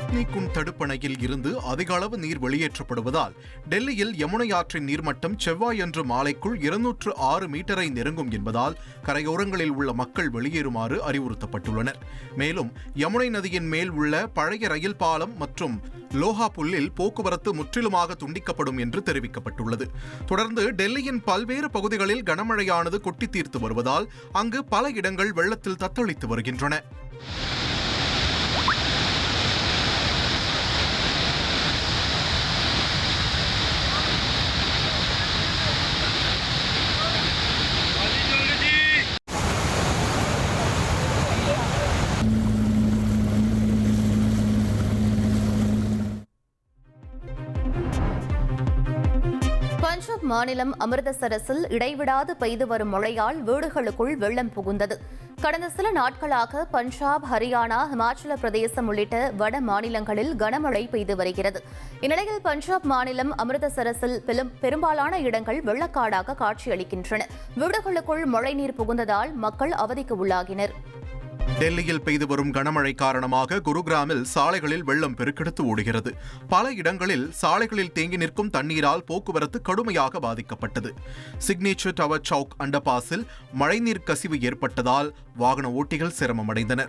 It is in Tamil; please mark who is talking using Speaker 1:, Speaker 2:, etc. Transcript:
Speaker 1: ஹத்னி குண்ட் தடுப்பணையில் இருந்து அதிக அளவு நீர் வெளியேற்றப்படுவதால் டெல்லியில் யமுனை ஆற்றின் நீர்மட்டம் செவ்வாயன்று மாலைக்குள் இருநூற்று ஆறு மீட்டரை நெருங்கும் என்பதால் கரையோரங்களில் உள்ள மக்கள் வெளியேறுமாறு அறிவுறுத்தப்பட்டுள்ளனர். மேலும் யமுனை நதியின் மேல் உள்ள பழைய ரயில் பாலம் மற்றும் லோஹா புல்லில் போக்குவரத்து முற்றிலுமாக துண்டிக்கப்படும் என்று தெரிவிக்கப்பட்டுள்ளது. தொடர்ந்து டெல்லியின் பல்வேறு பகுதிகளில் கனமழையானது கொட்டி தீர்த்து வருவதால் அங்கு பல இடங்கள் வெள்ளத்தில் தத்தளித்து வருகின்றன.
Speaker 2: பஞ்சாப் மாநிலம் அமிர்தசரஸில் இடைவிடாது பெய்து வரும் மழையால் வீடுகளுக்குள் வெள்ளம் புகுந்தது. கடந்த சில நாட்களாக பஞ்சாப் ஹரியானா ஹிமாச்சல பிரதேசம் உள்ளிட்ட வட மாநிலங்களில் கனமழை பெய்து வருகிறது. இந்நிலையில் பஞ்சாப் மாநிலம் அமிர்தசரஸில் பெரும்பாலான இடங்கள் வெள்ளக்காடாக காட்சியளிக்கின்றன. வீடுகளுக்குள் மழைநீர் புகுந்ததால் மக்கள் அவதிக்கு உள்ளாகினர்.
Speaker 1: டெல்லியில் பெய்து வரும் கனமழை காரணமாக குருகிராமில் சாலைகளில் வெள்ளம் பெருக்கெடுத்து ஓடுகிறது. பல இடங்களில் சாலைகளில் தேங்கி நிற்கும் தண்ணீரால் போக்குவரத்து கடுமையாக பாதிக்கப்பட்டது. சிக்னேச்சர் டவர் சவுக் அண்டர்பாஸில் மழைநீர் கசிவு ஏற்பட்டதால் வாகன ஓட்டிகள் சிரமமடைந்தனர்.